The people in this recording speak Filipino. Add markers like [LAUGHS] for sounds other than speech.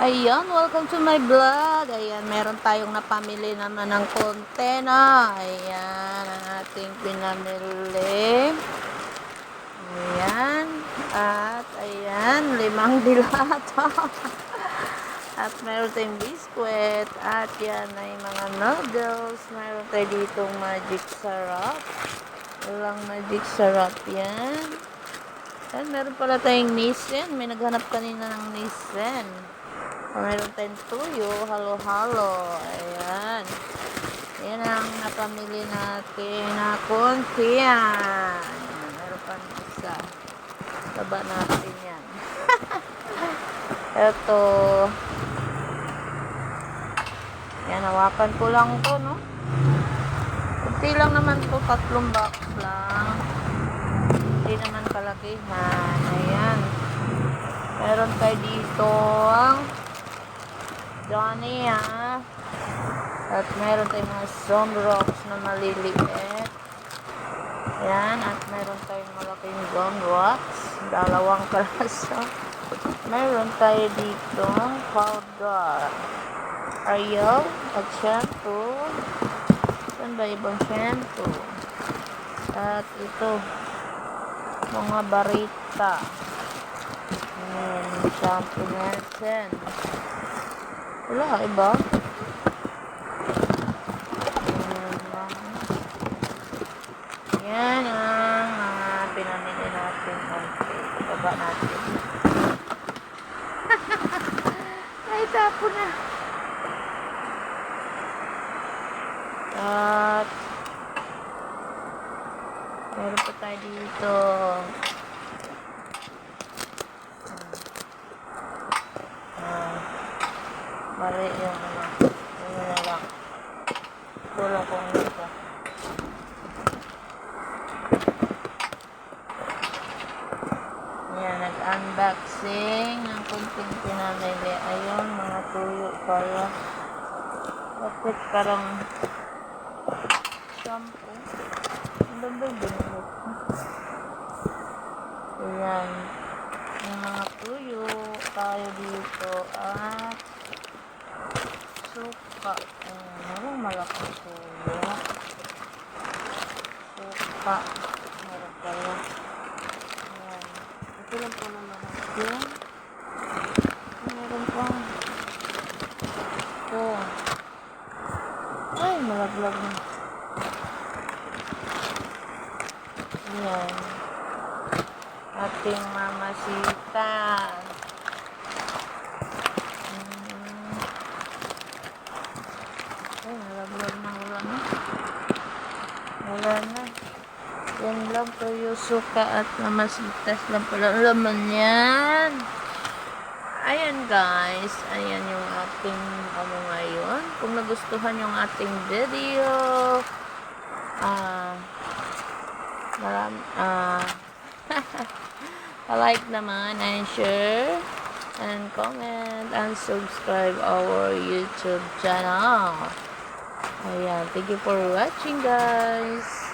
Ayan, welcome to my vlog. Ayan, meron tayong napamili naman ng kontena. Ayan, ang ating pinamili. Ayan. At, ayan, limang [LAUGHS] dilata. At meron tayong biskwit. At yan ay mga noodles. Meron tayo ditong magic sarap. Walang magic sarap yan. Ayan, meron pala tayong nisen. May naghanap kanina ng nisen. O, meron tayong tuyo. Halo-halo. Ayan. Ayan ang napamili natin na konti. Ayan. Meron pa isa. Taba natin yan. [LAUGHS] Ito. Yan, hawakan ko lang to, no? Kunti lang naman to. Tatlong box lang. Hindi naman kalakihan. Ayan. Meron tayo dito ang Johnny, ha? At meron tayong mga zone rocks na maliliit. Ayan. At meron tayong malaking zone rocks. Dalawang klase. Meron tayo dito powder. Ariel at shampoo. Saan ba ibang shampoo? At ito, mga barita. Ayan, shampoo natin. Wala, iba? Ayan lang. Yan ang mga pinamili natin. Okay, baba natin. Ay, tapo na. At meron pa tayo dito. Kulang kong ito. Yan, nag-unboxing ng kunting pinamili. Ayun, mga tuyo pala. Bakit parang shampoo? Yung binulot ko? Ayan. Yung mga tuyo tayo dito at suka. Ayan, malaking tuyo. Suka. Pala. Ayan. Ito lang po naman natin. Meron pa. Ito. Ay, malaglag na. Ayan. Ating mamasita. Malaglag na wala na. Wala na. Yan lang yung suka at mamasitas lang pala. Laman yan. Ayan guys, ayan yung ating ano ngayon. Kung nagustuhan yung ating video, ah, maram, ah, [LAUGHS] like naman and share and comment and subscribe our YouTube channel. Ayan, thank you for watching guys.